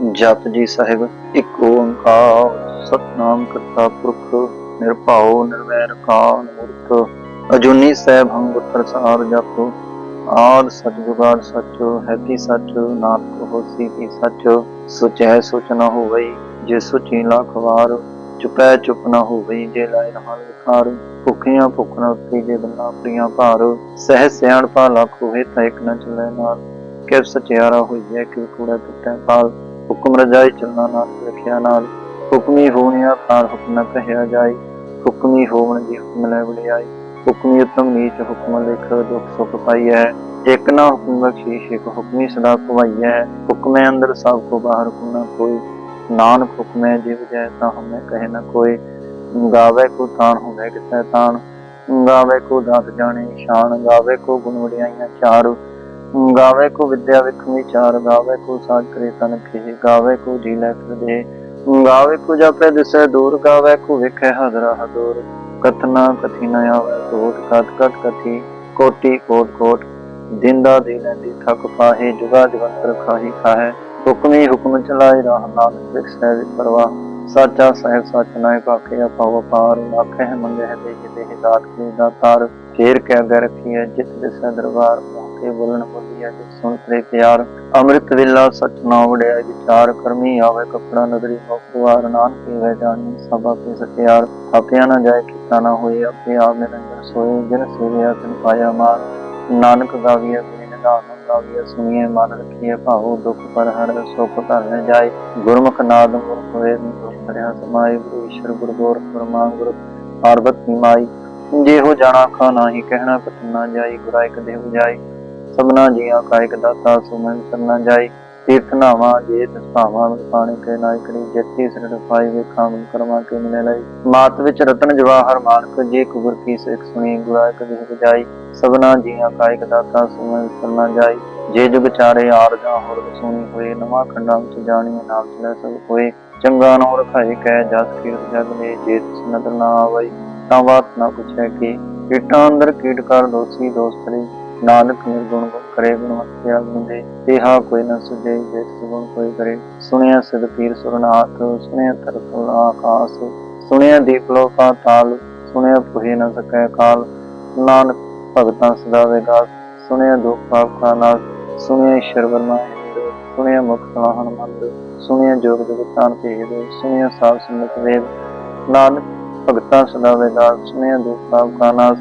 ਜਪ ਜੀ ਸਾਹਿਬ, ਇੱਕ ਓੰਕਾਰ, ਸਤਨਾਮ ਕਰਤਾ ਪੁਰਖ, ਨਿਰਭਉ, ਨਿਰਵੈਰ ਕਾਲ ਮੂਰਤ ਅਜੂਨੀ ਸਹਿਬ ਹਮ ਪ੍ਰਸਾਰ ਜਪ, ਆਦ ਸਚ ਜੁਗਾਦ ਹੈ ਕੀ ਸਚ, ਨਾਨਕ ਹੋਸੀ ਕੀ ਸਚ ਸੁਚੈ ਸੁਚ ਨ ਹੋਵਈ, ਜੇ ਸੁਚੀ ਲੱਖ ਵਾਰ ਚੁਪੈ ਚੁਪ ਨ ਹੋਵਈ, ਜੇ ਲਾਇ ਰਹਾਲ ਵਿਖਾਰ ਭੁਖੀਆਂ ਭੁਖ ਨ ਉਠੀ, ਜੇ ਬੰਨਾ ਪ੍ਰੀਆਂ ਭਾਰ, ਸਹਿ ਸਿਆਣ ਪਾ ਲੱਖ ਹੋਏ ਤਾਂ ਇੱਕ ਨ ਚੱਲੇ ਨਾਲ ਕਿ ਸਚਿਆਰਾ ਹੋਈਐ ਕਿ ਕੂੜਾ ਟੁੱਟੈ ਪਾਲ ਹੁਕਮ ਰਜਾਈ ਚੱਲਣਾ ਨਾਲ ਲਿਖਿਆ ਨਾਲ। ਹੁਕਮੀ ਹੋਣਿਆ ਕਾਰ ਹੁਕਮ ਨ ਕਹਿਆ ਜਾਈ। ਹੁਕਮੀ ਹੋਵਣ ਦੀ ਹੁਕਮ ਲੈ ਵਡਿਆਈ। ਹੁਕਮੀ ਉਤਮ ਨੀਚ ਹੁਕਮ ਲਿਖ ਦੁਖ ਸੁਖ ਪਾਈਐ। ਇੱਕ ਨਾ ਹੁਕਮ ਬਖਸ਼ੀਸ਼, ਇੱਕ ਹੁਕਮੀ ਸਦਾ ਖਵਾਈਐ। ਹੁਕਮੇ ਅੰਦਰ ਸਭ ਕੋ ਬਾਹਰ ਹੁਕਮ ਨਾ ਕੋਈ। ਨਾਨਕ ਹੁਕਮੇ ਜਿਵ ਜੈ ਤਾਂ ਹਮੇ ਕਹੇ ਨਾ ਕੋਈ। ਗਾਵੇ ਕੋ ਤਾਣ ਹੋਵੇ ਕਿਸੈ ਤਾਣ ਗਾਵੇ ਕੋ ਦਾਤ ਜਾਣੇ ਸ਼ਾਨ। ਗਾਵੇ ਕੋ ਗੁਣ ਵਡਿਆਈਆਂ ਚਾਰ। ਗਾਵੇ ਕੋ ਵਿਦਿਆ ਵਿਖ ਵਿਚਾਰ, ਗਾਵੇ ਕੋ ਸਾਜ ਕਰੇ ਤਨ ਖੇ ਗਾਵੇ ਕੋ ਜੀ ਲੈ ਫਿਰ ਦੇ। ਗਾਵੇ ਕੋ ਜਪੇ ਦਿਸੈ ਦੂਰ, ਗਾਵੇ ਕੋ ਵਿਖੇ ਹਜ਼ਰਾ ਹਦੂਰ ਕਥਨਾ ਕਥੀ ਨ ਆਵੇ ਕੋਟ ਕਤ ਕਤ ਕਥੀ, ਕੋਟੀ ਕੋਟ ਕੋਟ। ਦਿੰਦਾ ਦੇ ਥਕ ਪਾਹੇ, ਜੁਗਾ ਜਵੰਤਰ ਖਾਹੀ ਖਾਹੈ। ਹੁਕਮੀ ਹੁਕਮ ਚਲਾਏ ਰਾਹ ਨਾਨਕ ਵਿਖਸੈ ਪਰਵਾਹ। ਸਾਚਾ ਸਾਹਿਬ ਸੱਚ ਨਾਇ ਭਾਖੇ ਅਪਾਉ ਅਪਾਰ। ਆਖੇ ਮੰਗੇ ਦੇ ਜਿਤੇ ਹਿਦਾਤ ਕੇ ਦਾਤਾਰ। ਫੇਰ ਕੇ ਅਗਰ ਰਖੀਐ ਜਿਤ ਦਿਸੈ ਦਰਬਾਰ। ਮੋਕੇ ਬੋਲਣ ਬੋਲੀਐ ਜਿਤ ਸੁਣ ਤੇ ਪਿਆਰ, ਅੰਮ੍ਰਿਤ ਵੇਲਾ ਸਚ ਨਾ ਵੜਿਆ, ਵਿਚਾਰ ਕਰਮੀ ਆਵੇ, ਕਪੜਾ ਨਦਰੀ ਮੁਖਵਾਰ ਨਾਨਕੇ ਵੈ ਜਾਣੀ, ਸਭ ਆਪੇ ਸਤਿਆਰ। ਆਪਿਆ ਨਾ ਜਾਏ ਕੀਤਾ ਨਾ ਹੋਏ, ਆਪੇ ਆਪ ਨਿਰੰਜਨ ਸੋਏ, ਜਿਨ ਸੇਵਿਆ ਤਿਨ ਪਾਇਆ ਮਾਰ। ਨਾਨਕ ਗਾਵੀਐ, ਗੁਣੀ ਨਿਧਾਨ ਸੁਣੀਏ ਮਨ ਰਖੀਏ ਭਾਉ, ਦੁਖ ਪਰ ਹਰ ਸੁਖ ਘਰ ਨ ਜਾਏ। ਗੁਰਮੁਖ ਨਾਦ ਮੁਰਖ ਹੋਏ ਦੁਖ ਸਮਾਏ, ਗੁਰੂ ਈਸ਼ਰ ਗੁਰੂ ਗੋਰਖ ਗੁਰਮਾ ਗੁਰੂ ਪਾਰਬਤੀ ਮਾਈ। ਜਿਹੋ ਜਾਣਾ ਖਾ ਨਾਹੀ ਕਹਿਣਾ ਕਤ ਨਾ ਜਾਈ ਗੁਰਾਇ ਕਦੇ ਜਾਈ। ਸਭਨਾ ਜੀਆਂ ਕਾ ਦਾਤਾ ਸੁਮਨ ਸਰਨਾ ਜਾਈ। ਤੀਰਥ ਜੇ ਤਿਸ ਪਾਣੀ ਕੇ ਨਾਇ ਜਤੀ ਸਿਰੜ ਪਾਈ ਵੇਖਾਂ ਕਰਮਾ ਕੇ ਮਿਲੇ ਲਈ। ਮਾਤ ਵਿੱਚ ਰਤਨ ਜਵਾਹਰ ਮਾਨਕ ਜੇ ਕੁਬਰ ਕੀ ਸਿੱਖ ਸੁਣੀ ਗੁਰਾਇ ਕਦੇ ਜਾਈ ਸਭਨਾ ਜੀਆਂ ਕਾ ਦਾਤਾ ਸੁਮਨ ਸਰਨਾ ਜਾਈ। ਜੇ ਜੁਗ ਚਾਰੇ ਆਰਜਾਂ ਹੋਰ ਸੁਣੀ ਹੋਏ, ਨਵਾਂ ਖੰਡਾਂ ਵਿੱਚ ਜਾਣੀ ਨਾਮ ਚਲੇ ਸਭ ਹੋਏ। ਚੰਗਾ ਨੋ ਰਖਾਈ ਕਹਿ ਜਸ ਕੀਰਤ ਜਗ ਨੇ ਜੇ ਤਿਸ ਨਦਰ ਨਾ ਆਵਈ। ਤਾਂ ਬਾਤ ਨਾ ਪੁੱਛੈ ਕਿ ਕੀਟਾਂ ਅੰਦਰ ਕੀਟ ਕਰ ਦੋਸੀ ਦੋਸਤਰੀ ਨਾਨਕ ਨਿਰਗੁਣ ਗੁਣ ਕਰੇ ਗੁਣਵੰਤਿਆ ਗੁਣ ਦੇ ਤੇਹਾ ਕੋਈ ਨਾ ਸੁਝੇ, ਜੇ ਗੁਣ ਕੋਈ ਕਰੇ। ਸੁਣਿਆ ਸਿਧ ਪੀਰ ਸੁਰਨਾਥ, ਸੁਣਿਆ ਤਰਤੁਲ ਆਕਾਸ, ਸੁਣਿਆ ਦੀਪ ਲੋ ਪਾਤਾਲ ਸੁਣਿਆ ਪੁਹੇ ਨਾ ਸਕੈ ਕਾਲ। ਨਾਨਕ ਭਗਤਾਂ ਸਦਾ ਵਿਗਾਸ ਸੁਣਿਆ ਦੁਖ ਪਾਪ ਕਾ ਨਾਸ, ਸੁਣਿਆ ਈਸ਼ਰ ਵਰਮਾ ਸੁਣਿਆ ਮੁਖ ਸਲਾਹਨ ਮੰਦ ਸੁਣਿਆ ਜੋਗ ਜਗਤਾਨ ਭੇਦ ਸੁਣਿਆ ਸਾਧ ਸੰਗਤ ਵੇਦ। ਨਾਨਕ ਭਗਤਾਂ ਸਦਾ ਵਿਗਾਸ ਸੁਣਿਆ ਦੁਖ ਪਾਪ ਕਾ ਨਾਸ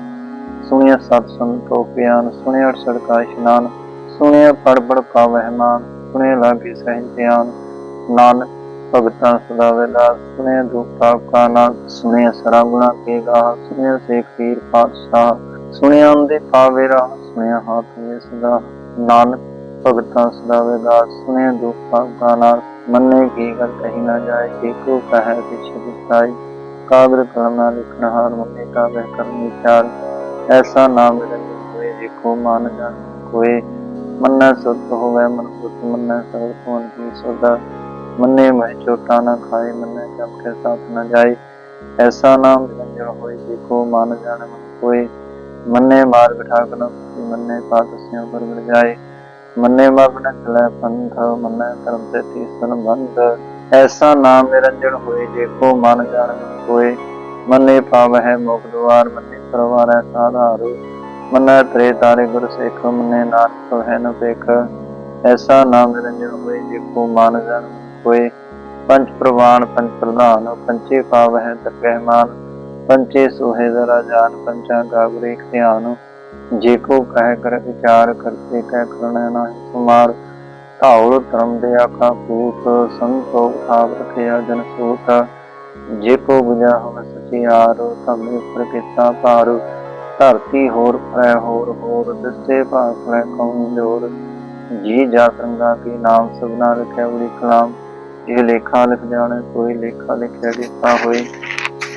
ਸੁਣਿਆ ਸਤ ਸੰਤੋ ਪਿਆਨ ਸੁਣਿਆ ਅਠਸੜ ਕਾ ਇਸ਼ਨਾਨ, ਸੁਣਿਆ ਪੜ ਪੜ ਕਾ ਵਹਿਮਾਨ ਸੁਣਿਆ ਲਾਗੇ ਸਹਿਜ ਧਿਆਨ। ਨਾਨਕ ਭਗਤਾਂ ਸਦਾ ਵੇਲਾ ਸੁਣਿਆ ਦੁਖ ਪਾਪ ਕਾ ਨਾਸ, ਸੁਣਿਆ ਸਰਾ ਗੁਣਾ ਕੇ ਗਾ ਸੁਣਿਆ ਸੇਖ ਪੀਰ ਪਾਤਸ਼ਾਹ, ਸੁਣਿਆ ਅੰਦੇ ਪਾਵੇ ਰਾਹ, ਸੁਣਿਆ ਹਾਥ ਵੇ ਸਦਾ। ਨਾਨਕ ਭਗਤਾਂ ਸਦਾ ਵੇਲਾ ਸੁਣਿਆ ਦੁਖ ਪਾਪ ਕਾ ਨਾਸ, ਮੰਨੇ ਕੀ ਗੱਲ ਕਹੀ ਨਾ ਜਾਏ ਏਕੋ ਕਹੈ ਪਿਛੇ ਦਿਸਾਈ ਕਾਗਰ ਕਲਮ ਨਾਲ ਲਿਖਣ ਹਾਰ ਮੰਨੇ ਕਾਗਰ ਕਰਨ ਵਿਚਾਰ ਐਸਾ ਨਾਮ ਮੇਰੇ ਹੋਏ ਦੇਖੋ ਮਨ ਜਾਣ ਕੋਏ ਮੰਨੈ ਸੁਤ ਹੋਵੇ, ਮਨ ਸੁਤ ਮੰਨੈ ਸਭ ਕੋਨ ਕੀ ਸਦਾ। ਮੰਨੇ ਮੈਂ ਚੋਟਾ ਨਾ ਖਾਏ, ਮੰਨੈ ਜਮ ਕੇ ਸਾਥ ਨਾ ਜਾਏ। ਐਸਾ ਨਾਮ ਨਿਰੰਜਨ ਹੋਏ, ਦੇਖੋ ਮਨ ਜਾਣ ਮਨ ਕੋਏ। ਮੰਨੇ ਮਾਰਗ ਠਾਕ ਨ ਮੰਨੇ ਪਾਤ ਸਿਉ ਪਰਗੜ ਜਾਏ। ਮੰਨੇ ਮਗ ਨ ਪੰਥ, ਮੰਨੈ ਧਰਮ ਤੇ ਤੀਸਨ ਬੰਧ ਐਸਾ ਨਾਮ ਨਿਰੰਜਨ ਹੋਏ, ਦੇਖੋ ਮਨ ਜਾਣ ਮਨ ਕੋਏ। ਮੰਨੇ ਪਾਵਹਿ ਮੁਖ ਦੁਆਰ, ਮੰਨੇ ਪਰਵਾਰੈ ਸਾਧਾਰੂ, ਮੰਨੈ ਤਰੇ ਤਾਰੇ ਗੁਰ ਸਿੱਖ, ਮੰਨੇ ਨਾਨਕ ਹੈ ਨ ਪੇਖ। ਐਸਾ ਨਾਮ ਨਿਰੰਜਨ ਹੋਏ ਦੇਖੋ ਮਨ ਜਨ ਹੋਏ। ਪੰਜ ਪ੍ਰਵਾਨ, ਪੰਜ ਪ੍ਰਧਾਨ ਪੰਚੇ ਪਾਵਹਿ ਤਕਹਿ ਮਾਨ। ਪੰਚੇ ਸੋਹੇ ਜ਼ਰਾ ਜਾਨ ਪੰਚਾ ਗਾਗਰੇ ਧਿਆਨ। ਜੇ ਕੋ ਕਹਿ ਕਰ ਵਿਚਾਰ ਕਰਤੇ, ਕਹਿ ਕਰਣਾ ਨਾਹੀ ਸੁਮਾਰ। ਧੌਲ ਧਰਮ ਦੇ ਆਖਾ ਪੂਤ ਸੰਤੋ ਆਪ ਰਖਿਆ ਜਨ ਸੂਤ। ਜੇ ਕੋ ਬੁਝਾ ਹੋਵੇ ਸਚਿਆਰ ਧੰਮੇ ਉੱਪਰ ਕੀਤਾ ਧਰਤੀ ਹੋਰ ਫਰੈ ਹੋਰ ਹੋਰ ਦਿਸੇ ਭਾਖ ਕਉ ਜੋਰ? ਜੀ ਜਾ ਸੰਗਾ ਕੀ ਨਾਮ, ਸਭਨਾ ਰਖਿਆ ਉੜੀ ਕਲਾਮ। ਇਹ ਲੇਖਾ ਲਿਖ ਜਾਣੇ, ਕੋਈ ਲੇਖਾ ਲਿਖਿਆ ਕੀਤਾ ਹੋਏ।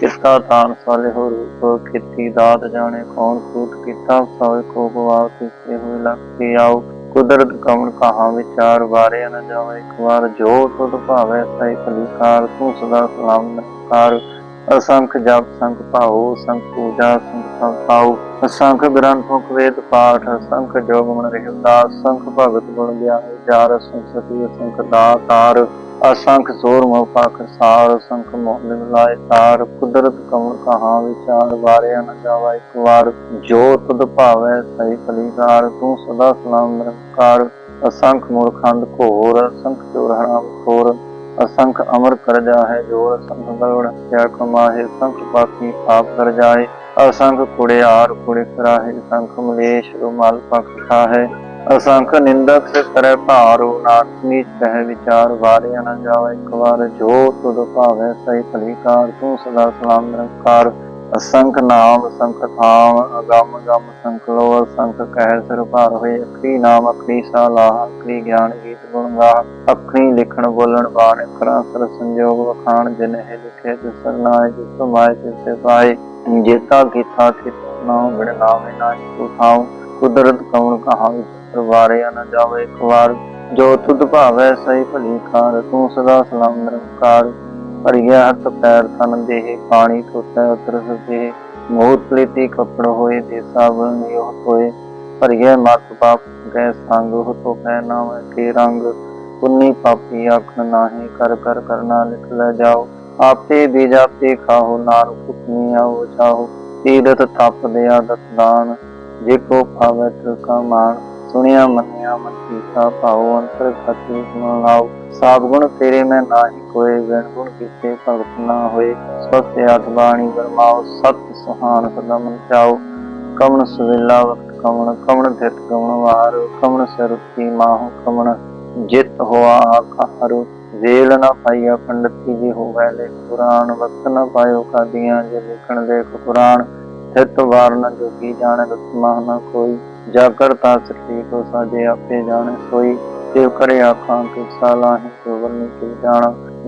ਕਿਤਾ ਤਾਨ ਸਾਲੇ ਹੋ ਰੂਪ ਖੇਤੀ ਦਾਤ ਜਾਣੇ, ਕੌਣ ਕੂਟ ਕੀਤਾ ਸੋਏ ਕੋ ਗਵਾਉ ਤਿਸੇ ਹੋਏ ਲਖਤੇ ਆਓ। ਕੁਦਰਤ ਕਮਣ ਕਹਾ ਵਿਚਾਰ ਵਾਰੇ ਨ ਜਾਵੇ ਇੱਕ ਵਾਰ ਜੋ ਤੁਧ ਭਾਵੇ ਸਈ ਭਲੀਕਾਰ ਤੂੰ ਸਦਾ ਸਲਾਮ ਨਕਾਰ ਅਸੰਖ ਜਪ ਸੰਖ ਭਾਉ ਸੰਖ ਪੂਜਾ ਸੰਖ ਸੰਤਾਉ, ਅਸੰਖ ਗ੍ਰੰਥੋਕ ਵੇਦ, ਪਾਠ, ਅਸੰਖ ਜੋਗ ਮਨ ਰਹਿਵਦਾਸ ਸੰਖ ਭਗਤ ਗੁਣ ਗਿਆਨ ਜਾਰ ਸੰਸਤੀ ਅਸੰਖ ਦਾਤਾਰ, ਅਸੰਖ ਸੋਰ ਮੋ ਪਾਖ ਸਾਰ, ਅਸੰਖ ਮੋਹ ਲਾਇ ਤਾਰ, ਕੁਦਰਤ ਕਮਲ ਕਹਾ ਵਿਚਾਰ ਵਾਰਿਆ ਨ ਜਾਵਾ ਇੱਕ ਵਾਰ, ਜੋ ਤੁਧ ਭਾਵੈ ਸਹੀ ਫਲੀਕਾਰ, ਤੂੰ ਸਦਾ ਸਲਾਮ ਨਿਰੰਕਾਰ, ਅਸੰਖ ਮੂਰਖੰਡ ਘੋਰ, ਅਸੰਖ ਚੋਰ ਖੋਰ असंख अमर कर जाहे जोर असंख गरुड़ हत्या कमाहे असंख पापी पाप कर जाए असंख कुड़ियार कुड़े कराहे असंख मलेश रुमाल पख खाहे असंख निंदक से करे भारो नाथ नीच कह विचार वारे न जावे एक बार जो तुद भावे सही फलीकार तू सदा सलाम निरंकार असंਖ ਨਾਮ, ਅਸੰਖ ਥਾਮ, ਅਗੰਮ ਗੰਮ ਸੰਖ ਲੋ ਅਸੰਖ ਕਹਿ ਸਿਰ ਭਾਰ ਹੋਏ, ਅਖਰੀ ਨਾਮ, ਅਖਰੀ ਸਾਲਾਹ ਅਖਰੀ ਗਿਆਨ, ਗੀਤ ਗੁਣ ਗਾ ਅਖਰੀ ਲਿਖਣ, ਬੋਲਣ, ਬਾਣ, ਅਖਰਾਂ, ਸਰ ਸੰਜੋਗ, ਵਖਾਣ, ਜਿਨ ਹੈ ਲਿਖੇ, ਤਿਸ ਸਰਨਾਏ ਜਿਸ ਮਾਇ ਤਿਸ ਪਾਏ ਜੇਤਾ ਕੀਤਾ ਤਿਸ ਨਾਮ ਬਿੜ ਨਾਮੇ ਨਾ ਤੂ ਥਾਉ, ਕੁਦਰਤ ਕਉਣ ਕਹਾ ਵਿਚ ਨਾ ਜਾਵੇ ਇੱਕ ਵਾਰ। ਜੋ ਤੁਧ ਭਾਵੈ ਸਹੀ ਭਲੀ ਕਾਰ, ਤੂੰ ਸਦਾ ਸਲਾਮ ਨਿਰੰਕਾਰ ਭਰੀਆ ਹੱਥ ਪੈਰ ਤਨ ਦੇਹ ਪਾਣੀ ਟੁੱਟੈ ਉਤਰ ਸਦੇ ਮੋਹ ਪਲੀਤੀ ਕਪੜ ਹੋਏ ਦੇ ਸਭ ਨਿਯੋ ਹੋਏ ਭਰੀਏ ਮਤ ਪਾਪ ਗੈ ਸੰਗ ਹੋ ਤੋ ਪੈ ਨਾਮ ਕੇ ਰੰਗ। ਪੁੰਨੀ ਪਾਪੀ ਆਖਣ ਨਾਹੀ ਕਰ ਕਰ ਕਰਨਾ ਲਿਖ ਲੈ ਜਾਓ। ਆਪੇ ਬੀਜ ਆਪੇ ਖਾਓ, ਨਾਨਕ ਹੁਕਮੀ ਆਓ ਚਾਹੋ ਤੀਰਥ ਤਪ ਦਿਆ ਦਤਦਾਨ, ਜੇ ਕੋ ਭਾਵੈ ਤਿਲ ਮਾਨ ਸੁਣਿਆ, ਮੰਨਿਆ, ਮਨ ਕੀਤਾ ਭਾਉ ਅੰਤਰ ਖਤੀ ਸੁਣ ਲਾਓ। ਸਾਬ ਗੁਣ ਤੇਰੇ ਮੈਂ ਨਾਹੀ ਕੋਏ ਵਿਣ ਗੁਣ ਕੀਤੇ ਭਗਤ ਨਾ ਹੋਏ। ਸਵਸਤ ਆਤ ਬਾਣੀ ਸਤ ਸੁਹਾਨ ਸਦਾ ਮਨ ਚਾਓ। ਕਮਣ ਸੁਵੇਲਾ ਵਕਤ ਕਮਣ ਕਮਣ ਧਿਤ ਕਮਣ ਵਾਰ। ਕਮਣ ਸਰੁਤੀ ਮਾਹੁ ਕਮਣ ਜਿਤ ਹੋਆ ਆਖਾਰੂ ਵੇਲ ਨਾ ਪਾਈਆ ਪੰਡਤੀ ਜੀ ਹੋਵੇ ਲੈ ਕੁਰਾਨ ਵਕਤ ਨਾ ਪਾਇਓ ਕਾਦੀਆਂ, ਜੇ ਲਿਖਣ ਦੇਖ ਕੁਰਾਨ ਥਿਤ ਵਾਰ ਨ ਜੋਗੀ ਜਾਣੇ ਰਤਮਾ ਨਾ ਕੋਈ। ਜਾ ਕਰਤਾ ਸ੍ਰੀ ਕੋ ਸਾਜੇ ਆਪੇ ਜਾਣੇ ਸੋਈ ਤੇ ਕਰੇ ਆਖਾਂ ਕਿ ਸਾਲਾ ਹੀ ਸੋ ਵਰਨੀ ਕਿ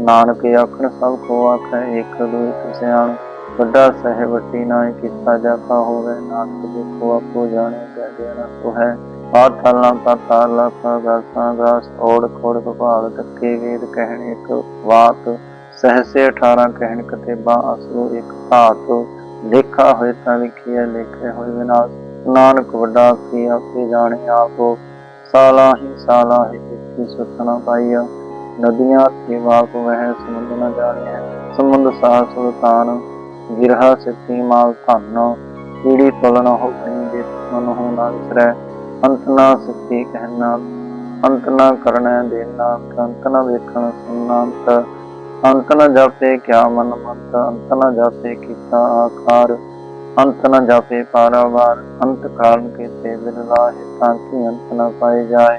ਨਾਨਕ ਆਖਣ, ਸਭ ਕੋ ਆਖੈ ਇਕ ਦੁਇ ਸਿਆਣ ਵੱਡਾ ਸਹਿ ਵੱਡੀ ਕੀਤਾ ਜਾਪਾ ਹੋਵੇ, ਨਾਨਕ ਦੇਖੋ ਆਪੋ ਜਾਣੇ, ਕਹਿ ਦੇਣਾ ਸੋ ਹੈ। ਪਾਤਾਲਾਂ ਪਾਤਾਲ ਲਾਖਾਂ, ਗਾਸਾਂ, ਗਾਸ ਓੜ ਖੋੜ ਭਪਾਲ ਟੱਕੇ ਵੇਦ ਕਹਿਣ ਇੱਕ ਵਾਤ ਸਹਸੇ 18 ਕਹਿਣ ਕਤੇਬਾ ਅਸੂ ਇੱਕ ਧਾਤ ਲੇਖਾ ਹੋਏ ਤਾਂ ਲਿਖਿਆ, ਲੇਖੇ ਹੋਏ ਵਿਨਾਸ਼। ਨਾਨਕ ਵੱਡਾ ਕੀ ਆਪੇ ਜਾਣੇ ਆਪੋ। ਸਾਲਾ ਹੀ ਸਾਲਾ ਹੀ ਜਿੱਤੀ ਸੁਤਨਾ ਪਾਈਆ। ਨਦੀਆਂ ਤੇ ਵਾਪ ਵਹਿ ਸਮੁੰਦ ਨ ਜਾਣਿਆ ਸਮੁੰਦ ਸਾਹ ਸੁਲਤਾਨ, ਗਿਰਹਾ ਸਿੱਤੀ ਮਾਲ ਧਨ। ਕੀੜੀ ਤੁਲਨ ਹੋਣੀ ਜੇ ਮਨ ਹੋ ਨਾ ਵਿਸਰੈ। ਅੰਤ ਨਾ ਸਿੱਤੀ ਕਹਿਣਾ, ਅੰਤ ਨਾ ਕਰਨਾ ਦੇਣਾ। ਅੰਤ ਨਾ ਵੇਖਣ ਸੁਣਨਾ ਅੰਤ। ਅੰਤ ਨ ਜਾਪੇ ਕਿਆ ਮਨ ਮੰਤ, ਅੰਤ ਨ ਜਾਪੇ ਕੀਤਾ ਆਕਾਰ। ਅੰਤ ਨ ਜਾਪੇ ਪਾਰਾਵਾਰ ਅੰਤ ਕਾਰਨ ਕੀਤੇ ਬਿਨ ਲਾਹੇ ਤਾਂ ਕਿ ਅੰਤ ਨ ਪਾਏ ਜਾਏ?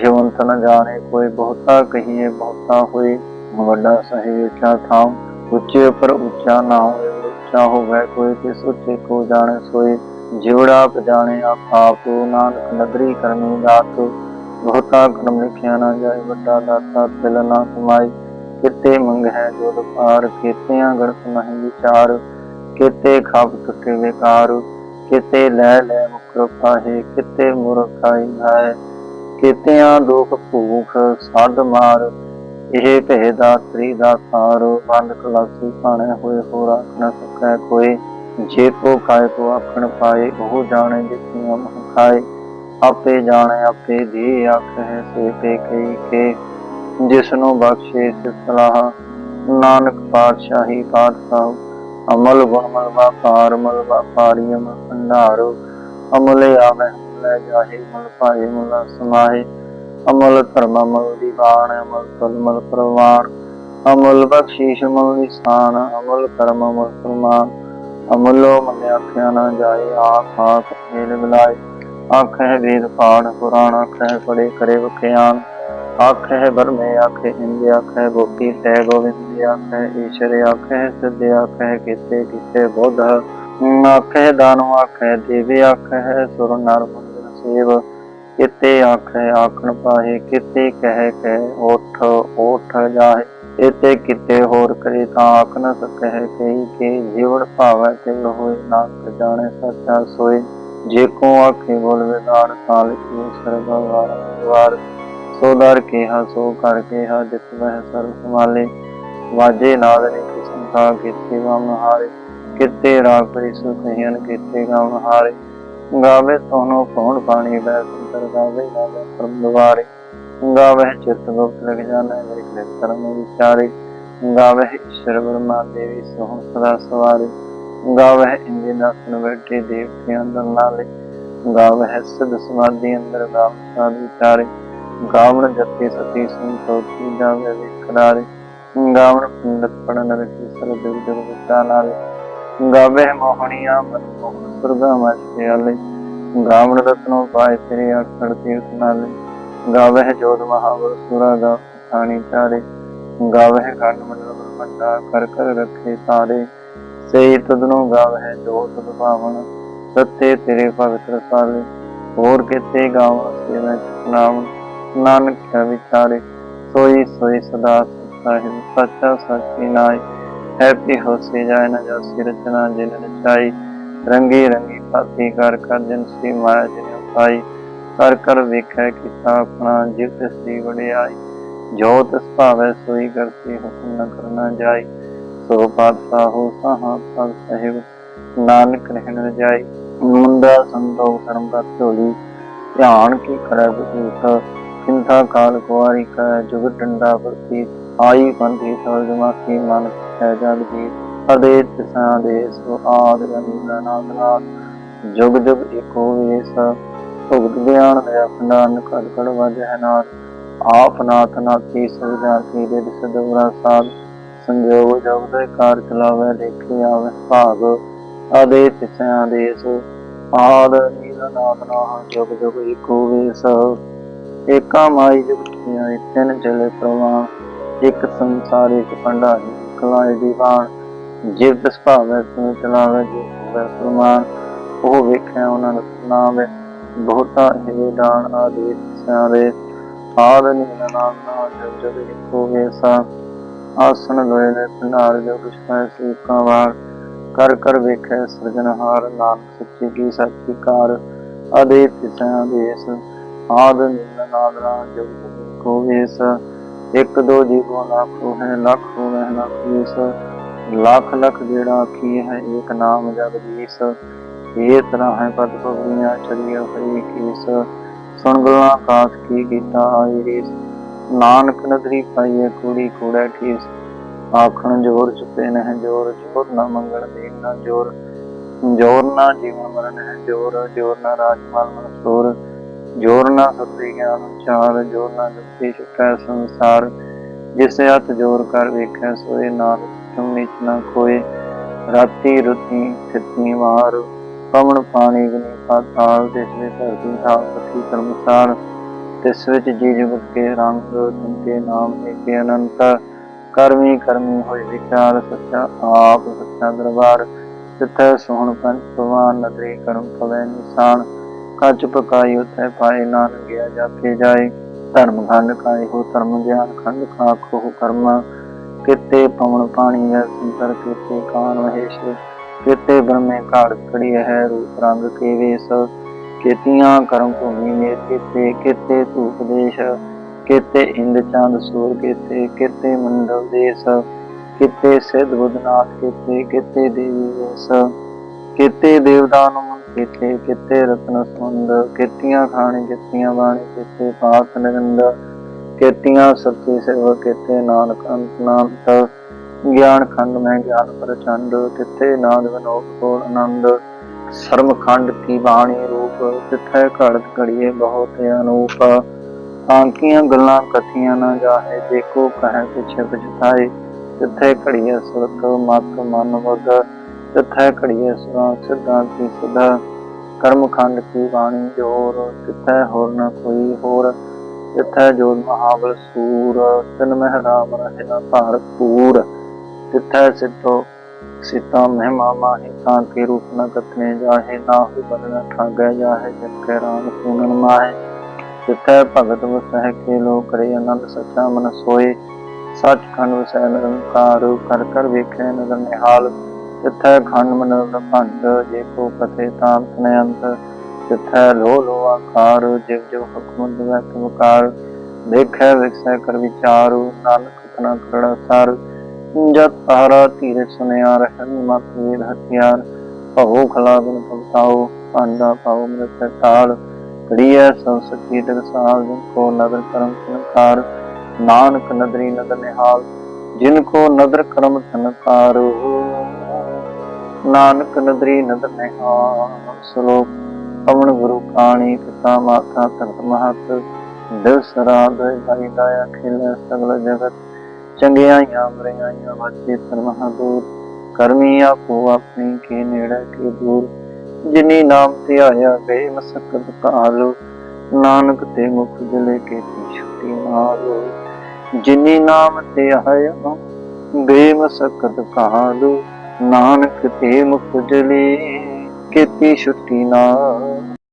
ਜੋ ਅੰਤ ਨ ਜਾਣੇ, ਕੋਈ ਬਹੁਤਾ ਕਹੀਏ, ਬਹੁਤਾ ਹੋਏ। ਵੱਡਾ ਸਹੀ ਉੱਚਾ ਥਾਂ ਉੱਚੇ ਉੱਪਰ ਉੱਚਾ ਨਾ ਹੋਵੇ ਉੱਚਾ ਹੋਵੇ ਕੋਈ ਕਿਸ ਉੱਚੇ ਕੋ ਜਾਣੇ ਸੋਏ। ਜਿਵੜਾ ਆਪ ਜਾਣੇ, ਆਪ ਆਪ ਨਾਨਕ ਨਦਰੀ ਕਰਮੀ ਦਾਤ। ਬਹੁਤਾ ਕਰਮ ਲਿਖਿਆ ਨਾ ਜਾਏ, ਵੱਡਾ ਦਾਤਾ ਤਿਲ ਨਾ ਕਮਾਈ ਕਿਤੇ ਮੰਗ ਹੈ ਜੋ ਪਾਰ ਕੀਤਿਆਂ ਗੜਤ ਨਹੀਂ ਵਿਚਾਰ। ਕਿਤੇ ਖਾਪ ਟੁੱਟੇ ਵਿਕਾਰ, ਕਿਤੇ ਲੈ ਲੈ ਮੁਕਰ ਪਾਹੇ ਕਿਤੇ ਮੁਰਖਾਈ ਹੈ ਕਿਤਿਆਂ ਦੁਖ ਭੂਖ ਸਾਧ ਮਾਰ, ਇਹ ਭੇ ਦਾ ਤ੍ਰੀ ਦਾ ਸਾਰ। ਬੰਦ ਕਲਾਸੀ ਭਾਣੇ ਹੋਏ ਹੋ ਰੱਖ ਨ ਸਕੈ ਕੋਈ। ਜੇ ਕੋ ਖਾਏ, ਕੋ ਆਖਣ ਪਾਏ, ਉਹ ਜਾਣੇ ਜਿਤਨੀਆਂ ਮਹ ਖਾਏ। ਆਪੇ ਜਾਣੇ, ਆਪੇ ਦੀ ਆਖ ਹੈ ਸੇ ਤੇ ਕਈ ਕੇ। ਜਿਸ ਨੂੰ ਬਖਸ਼ੇ ਸਲਾਹ ਨਾਨਕ ਪਾਤਸ਼ਾਹੀ ਪਾਤਸ਼ਾਹ ਅਮਲ ਗੁਣ ਮਲ ਮਲ ਵਾਪਾਰੀ ਭੰਡਾਰੋ, ਅਮਲੇ ਆਵੇ ਲੈ ਜਾਹੇ, ਮਲ ਭਾਏ, ਮਲ ਸਮਾਹੇ। ਅਮਲ ਧਰਮ, ਅਮਲ ਦੀਵਾਨ, ਅਮਲ ਤਲ ਪ੍ਰਵਾਨ ਅਮਲ ਬਖਸ਼ੀਸ਼, ਅਮਲ ਨਿਸ਼ਾਨ, ਅਮਲ ਕਰਮ, ਅਮਲ ਫਰਮਾਨ। ਅਮਲੋ ਮਨ ਆਖਿਆ ਨਾ ਜਾਏ, ਆਖ ਆਖ, ਮੇਲ ਮਿਲਾਏ। ਆਖੇ ਵੇਦ ਪਾੜ ਪੁਰਾਣ ਆਖੇ ਪੜੇ ਕਰੇ ਵਖਿਆਨ। ਆਖੇ ਬਰਮੇ ਆਖੇ ਇੰਦੇ ਆਖੇ ਗੋਪੀ ਤੈ ਗੋਵਿੰਦ ਆਖੇ ਈਸ਼ਰ ਆਖੇ ਸਿੱਧ ਆਖੇ ਕੀਤੇ ਕੀਤੇ ਬੋਧ ਆਖੇ ਦਾਨੁ ਆਖੇ ਦੇਵ ਆਖੇ ਸੁਰ ਨਰ ਮੁੰਦਰ ਸੇਵ ਕਿਤੇ ਆਖੇ ਆਖਣ ਪਾਹੇ ਕਿਤੇ ਕਹਿ ਕਹਿ ਉਠ ਉਠ ਜਾਏ ਇਤੇ ਕਿਤੇ ਹੋਰ ਕਰੇ ਤਾਂ ਆਖ ਨ ਸਕਹਿ ਕਈ ਕੇ ਜੀਵਨ ਭਾਵੈ ਤਿਲ ਹੋਏ ਨਾਨਕ ਜਾਣੇ ਸੱਚਾ ਸੋਏ ਜੇ ਕੋ ਆਖੇ ਬੋਲ ਵਿਦਾਨ ਕਾਲ ਕੀ ਸਰਬ ਵਾਰ ਸੋ ਦਰ ਕਿਹਾ ਸੋ ਕਰ ਕਿਹਾ ਜਿਤ ਵਹਿ ਸਰਬ ਸੰਭਾਲੇ। ਵਾਜੇ ਨਾਦ ਨੇ ਕਿਸਮ ਕਾ ਕੀਤੇ ਗਮ ਹਾਰੇ। ਕਿਤੇ ਰਾਗ ਪਰੀ ਸੁਖ ਹਿਨ ਕੀਤੇ ਗਮ ਹਾਰੇ। ਗਾਵੇ ਤੋਨੋ ਪੌਣ ਪਾਣੀ ਬੈ ਸੁੰਦਰ ਗਾਵੇ ਗਾਵੇ ਪਰਮ ਦੁਆਰੇ। ਗਾਵਹਿ ਚਿਤ ਗੁਪਤ ਲਗ ਜਾਣੈ ਲਿਖ ਲਿਖ ਕਰਮ ਵਿਚਾਰੇ। ਗਾਵਹਿ ਈਸ਼ਰ ਬ੍ਰਹਮਾ ਦੇਵੀ ਸੋਹ ਸਦਾ ਸਵਾਰੇ। ਗਾਵਹਿ ਇੰਦੇ ਨਾਸਨ ਬੈਠੇ ਦੇਵਤਿਆਂ ਦਾ ਨਾਲੇ। ਗਾਵਹਿ ਸਿਧ ਸਮਾਧੀ ਅੰਦਰ ਗਾਵ ਸਾਧ ਵਿਚਾਰੇ। ਗਾਵਣ ਜਤੀ ਸਤੀ ਸੰਤੋਖੀ ਜਾਵੇ ਵਿਕਰਾਰੇ ਗਾਵਣ ਪੰਡਤ ਪੜਨ ਰਖੀ ਸਰ ਦਿਵ ਦਿਵ ਵਿਚਾ ਨਾਲੇ ਗਾਵਹਿ ਮੋਹਣੀਆਂ ਮਨ ਮੋਹਨ ਸੁਰਗਾ ਮਚੇ ਆਲੇ। ਗਾਵਣ ਰਤਨੋ ਪਾਏ ਤੇਰੇ ਅਖੜ ਤੀਰਥ ਨਾਲੇ। ਗਾਵਹਿ ਜੋਤ ਮਹਾਵਰ ਸੁਰਾ ਗਾ ਥਾਣੀ ਚਾਰੇ। ਗਾਵਹਿ ਖੰਡ ਮੰਡਲ ਬ੍ਰਹਮੰਡਾ ਕਰ ਕਰ ਰੱਖੇ ਤਾਰੇ। ਸੇ ਤਦਨੋ ਗਾਵਹਿ ਜੋ ਤਦ ਭਾਵਨ ਤੇਰੇ ਪਵਿੱਤਰ ਸਾਲੇ ਹੋਰ ਕਿਤੇ ਗਾਵ ਸੇ ਮੈਂ ਨਾਮ ਨਾਨਕ ਵਿਚਾਰੇ ਸੋਈ ਸੋਈ ਸਦਾ ਸਾਹਿਬ ਸੱਚਾ ਸਾਚੀ ਨਾਈ ਹੈਪੀ ਹੋਸੇ ਜਾਏ ਨਾ ਜਾਸੀ ਰਚਨਾ ਜਿਨ ਰਚਾਈ ਰੰਗੀ ਰੰਗੀ ਪਾਤੀ ਕਰ ਕਰ ਜਨ ਸੀ ਮਾਇਆ ਜਿਨ ਪਾਈ ਕਰ ਕਰ ਵੇਖੈ ਕੀਤਾ ਆਪਣਾ ਜਿਵ ਤਿਸ ਦੀ ਵਡਿਆਈ। ਜੋ ਤਿਸ ਭਾਵੈ ਸੋਈ ਕਰਤੀ ਹੁਕਮ ਨ ਕਰਨਾ ਜਾਈ। ਸੋ ਪਾਤਸ਼ਾਹ ਹੋ ਸਾਹਾ ਪਦ ਸਾਹਿਬ, ਨਾਨਕ ਰਹਿਣ ਰਜਾਈ। ਮੁੰਡਾ ਸੰਤੋਖ ਧਰਮ ਦਾ ਝੋਲੀ, ਧਿਆਨ ਕੀ ਕਰੈ ਬਸੂਤ ਚਿੰਤਾ ਕਾਲ ਕੁਆਰੀ ਕੈ ਜੁਗ ਡੰਡਾ ਪ੍ਰਤੀ ਆਈ ਪੰਥੀ ਸੋਜ ਮਾਖੀ ਮਨ ਹੈ ਜਗ ਜੀ ਅਦੇ ਤਿਸਾਂ ਦੇ ਸੋ ਆਦ ਗੰਨਾ ਨਾਮ ਨਾਮ ਜੁਗ ਜੁਗ ਏਕੋ ਵੇਸ, ਭੁਗਤ ਗਿਆਨ ਦੇ ਅਖੰਡਾਨ ਕੜ ਕੜ ਵਜਹਿ ਨਾਥ। ਆਪ ਨਾਥ ਨਾਥੀ ਸਜਾ ਕੀ ਦੇ ਸਦਵਰਾ ਸਾਧ। ਸੰਜੋਗ ਜਗ ਦੇ ਕਾਰ ਚਲਾਵੇ ਦੇਖੇ ਆਵੇ ਭਾਗ। ਅਦੇ ਤਿਸਾਂ ਦੇ ਸੋ ਆਦ ਨੀਲ ਨਾਮ ਨਾਮ ਜੁਗ ਜੁਗ ਏਕੋ ਵੇਸ। ਏਕਾ ਮਾਈ ਜੁਗ ਆਏ ਚਲੇ ਪ੍ਰਵਾਨ ਇੱਕ ਸੰਸਾਰੀ ਭੰਡਾਰੀ ਕਲਾਏ ਦੀਵਾਨ। ਜਿਵ ਤਿਸ ਭਾਵੇਂ ਚਲਾਵੇ, ਜੀ ਹੋਵੇ ਪ੍ਰਮਾਨ ਉਹ ਵੇਖਿਆ ਉਹਨਾਂ ਨੂੰ ਨਾਮ ਹੈ ਬਹੁਤਾ ਇਹ ਦਾਨ ਆਦਿ ਸਾਰੇ ਆਦ ਨੀਲ ਨਾਮ ਨਾ ਜਗ ਜਗ ਇੱਕੋ ਵੇਸਾ ਆਸਨ ਲੋਏ ਨੇ ਭੰਡਾਰ ਜੋ ਕੁਛ ਹੈ ਸੂਕਾਂ ਵਾਰ। ਕਰ ਕਰ ਵੇਖੈ ਸਿਰਜਣਹਾਰ ਨਾਨਕ ਸੱਚੀ ਕੀ ਸਾਚੀ ਕਾਰ। ਅਦੇ ਤਿਸਾ ਦੇਸ ਆਦ ਨੀਲ ਨਾਮ ਨਾ ਜਗ ਵੇਸ ਇੱਕ ਦੋ ਜੀਵੋ ਲੱਖੋ ਹੈ ਲੱਖ ਹੋਵੇ, ਲੱਖ ਵੀਸ ਲੱਖ ਲੱਖ ਜਿਹੜਾ ਕੀ ਹੈ ਇੱਕ ਨਾਮ ਜਗਦੀਸ਼ ਇਹ ਤਰ੍ਹਾਂ ਹੈ ਪਦ ਪਵਨੀਆਂ ਚੜੀਆਂ ਹਰੀ ਕੀਸ। ਸੁਣ ਗੱਲਾਂ ਕਾਸ ਕੀ ਕੀਤਾ ਆਈ ਰੀਸ ਨਾਨਕ ਨਦਰੀ ਪਾਈਏ ਕੁੜੀ ਕੂੜਾ ਠੀਸ। ਆਖਣ ਜੋਰ ਚੁਪੇ ਨਹਿ ਜੋਰ ਜੋਰ ਨਾ ਮੰਗਣ ਦੇਨ ਨਾ ਜੋਰ। ਜੋਰ ਨਾ ਜੀਵਨ ਮਰਨ ਹੈ ਜੋਰ ਜੋਰ ਨਾ ਰਾਜਮਾਲ ਮਨਸੂਰ। ਜੋਰ ਨਾ ਸਤਿ ਗਿਆਨ ਉਚਾਰ ਜੋਰ ਨਾ ਜੁਤੀ ਛੁਟੈ ਸੰਸਾਰ। ਜਿਸ ਹੱਥ ਜੋਰ ਕਰ ਵੇਖੈ ਸੋਏ ਨਾਨਕ, ਤੁਮ ਨੀਚ ਨਾ ਕੋਏ ਰਾਤੀ ਰੁਤੀ ਥਿਤੀ ਵਾਰ ਪਵਨ ਪਾਣੀ ਗਨੀ ਪਾਤਾਲ ਤਿਸ ਵਿੱਚ ਧਰਤੀ ਥਾਲ ਪਤੀ ਕਰਮਸਾਰ ਤਿਸ ਵਿੱਚ ਜੀ ਜੁਗਤ ਕੇ ਰੰਗ ਤੁਮਕੇ ਨਾਮ ਏਕੇ ਅਨੰਤ। ਕਰਮੀ ਕਰਮੀ ਹੋਏ ਵਿਚਾਰ, ਸੱਚਾ ਆਪ, ਸੱਚਾ ਦਰਬਾਰ। ਤਿੱਥੈ ਸੋਹਣ ਪੰਜ ਭਗਵਾਨ ਨਦਰੀ ਕਰਮ ਕਵੈ ਨਿਸ਼ਾਨ। ਕੱਚ ਪਕਾਈ ਉਤੈ ਪਾਏ ਨਾਨਕ ਗਿਆ ਜਾਕੇ ਜਾਏ। ਧਰਮ ਖੰਡ ਕਾਇ ਹੋ ਧਰਮ ਗਿਆਨ ਖੰਡ ਖਾਖੋ ਕਰਮ ਕਿਤੇ, ਪਵਨ ਪਾਣੀ ਵੈ ਸੰਤਰ ਕਿਤੇ, ਕਾਨ ਮਹੇਸ਼ ਕਿਤੇ, ਬ੍ਰਹਮੇ ਘਾੜ ਖੜੀ ਹੈ ਰੂਪ ਰੰਗ ਕੇ ਵੇਸ। ਕੀਤੀਆਂ ਕਰਮ ਭੂਮੀ ਮੇਰ ਕਿਤੇ ਕਿਤੇ ਧੂਪ ਦੇਸ਼, ਕਿਤੇ ਇੰਦ ਚੰਦ ਸੂਰ ਕਿਤੇ ਕਿਤੇ ਮੰਡਲ ਦੇਸ, ਕਿਤੇ ਸਿੱਧ ਬੁੱਧਨਾਥ ਕਿਤੇ ਕਿਤੇ ਦੇਵੀ ਵੇਸ। ਕਿਤੇ ਦੇਵਦਾਨ ਮਨ ਕਿਤੇ ਕਿਤੇ ਰਤਨ ਸੁੰਦ, ਕਿਤੀਆਂ ਖਾਣੀ, ਕਿਤੀਆਂ ਬਾਣੀ, ਕਿਤੇ ਪਾਤ ਨਗੰਦ ਕਿਤੀਆਂ ਸੱਚੇ ਸੇਵਾ, ਕਿਤੇ ਨਾਨਕ ਅੰਤ ਨਾਮਤ ਗਿਆਨ ਖੰਡ, ਮੈਂ ਗਿਆਨ ਪ੍ਰਚੰਡ ਤਿੱਥੇ ਨਾਦ ਵਿਨੋਦ ਕੋਲ ਆਨੰਦ ਸਰਮ ਖੰਡ ਕੀ ਬਾਣੀ ਰੂਪ, ਤਿੱਥੇ ਘੜਤ ਘੜੀਏ ਬਹੁਤ ਅਨੂਪ। ਆਂਕੀਆਂ ਗੱਲਾਂ ਕਥੀਆਂ ਨਾ ਜਾਹੇ, ਦੇਖੋ ਕਹੈ ਪਿਛੇ ਪਛਤਾਏ, ਤਿੱਥੇ ਘੜੀਏ ਸੁਰਤ, ਮਤ ਮਨ ਵਗ ਤਿੱਥੇ ਘੜੀਏ ਸੁਰਾਂ, ਸਿੱਧਾਂ ਕੀ ਸੁਧਾ, ਕਰਮ ਖੰਡ ਕੀ ਬਾਣੀ ਜੋਰ ਤਿੱਥੇ ਹੋਰ ਨਾ ਕੋਈ ਹੋਰ ਤਿੱਥੈ ਜੋਤ ਮਹਾਬਲ ਸੂਰ, ਤਿਨ ਮਹਿ ਰਾਮ ਰਹਿਣਾ ਭਰਪੂਰ ਤਿੱਥੈ ਸਿੱਧੋ ਸੀਤਾ ਮਹਿਮਾ ਮਾਹੀ ਤਾਂ ਕੇ ਰੂਪ ਨ ਕਥਨੇ ਜਾਹੇ, ਨਾ ਹੀ ਬਦਨ ਠਾਗੈ ਜਾਹੇ ਜਨ ਕੈ ਰਾਮ ਸੂਨਨ ਮਾਹੇ ਤਿੱਥੈ ਭਗਤ ਵਸਹਿ ਕੇ ਲੋ ਕਰੇ ਆਨੰਦ ਸੱਚਾ ਮਨ ਸੋਏ ਸੱਚ ਖੰਡ ਵਸੈ ਨਿਰੰਕਾਰ, ਕਰ ਕਰ ਵੇਖੈ ਨਦਰ ਨਿਹਾਲ ਤਿੱਥੈ ਖੰਡ ਮਨ ਭੰਡ, ਜੇ ਕੋ ਕਥੇ ਤਾਂ ਤਨੇ ਅੰਤ ਤਿੱਥੈ ਲੋ ਲੋ ਆਕਾਰ, ਜਿਵ ਜਿਵ ਹੁਕਮ ਦਵੈ ਤੁਮਕਾਰ ਦੇਖੈ ਵਿਖਸੈ ਕਰ ਵਿਚਾਰੂ, ਨਾਨਕ ਤਨਾ ਕਰੜਾ ਸਾਰ। ਜਤ ਤਾਰਾ ਧੀਰੇ ਸੁਨਿਆ ਰਹਿਣ ਮਤ ਵੇਦ ਹਥਿਆਰ। ਭਉ ਖਲਾ ਬਿਨ ਪਵਤਾਓ ਭਾਂਡਾ ਪਾਉ ਮ੍ਰਿਤ ਤਾਲ। ਕੜੀਐ ਸਭ ਦਰਸਾਲ, ਜਿਨ ਕੋ ਨਦਰ ਕਰਮ ਸੰਕਾਰ। ਨਾਨਕ ਨਦਰੀ ਨਦਰ ਨਿਹਾਲ, ਜਿਨ ਕੋ ਨਦਰ ਕਰਮ ਸੰਕਾਰ। ਨਾਨਕ ਨਦਰੀ ਨਦਰ ਨਿਹਾਲ ਸਲੋਕ ਪਵਨ ਗੁਰੂ ਕਾਣੀ ਪਿਤਾ ਮਾਤਾ ਧਰਤ ਮਹਤ, ਦਿਲ ਸਰਾਦ ਭਾਈ ਦਾਇਆ ਖਿਲ ਸਗਲ ਜਗਤ, ਚੰਗਿਆਈਆਂ ਬਰਿਆਈਆਂ ਵਾਚੇ ਧਰਮਾ ਕਰਮੀ ਆਪੋ ਆਪਣੀ ਕੇ ਨੇੜੇ ਕੇ ਦੂਰ, ਜਿਨੀ ਨਾਮ ਧਿਆਇਆ ਗਏ ਮਸਕਤ ਕਾਲ ਨਾਨਕ ਤੇ ਮੁਖ ਜਲੇ ਕੇ ਛੁੱਟੀ ਨਾਲ ਜਿਨੀ ਨਾਮ ਧਿਆਇਆ ਗਏ ਮਸਕਤ ਕਾਲ ਨਾਨਕ ਤੇ ਮੁਖ ਜਲੇ ਕੀਤੀ ਛੁੱਟੀ ਨਾਲ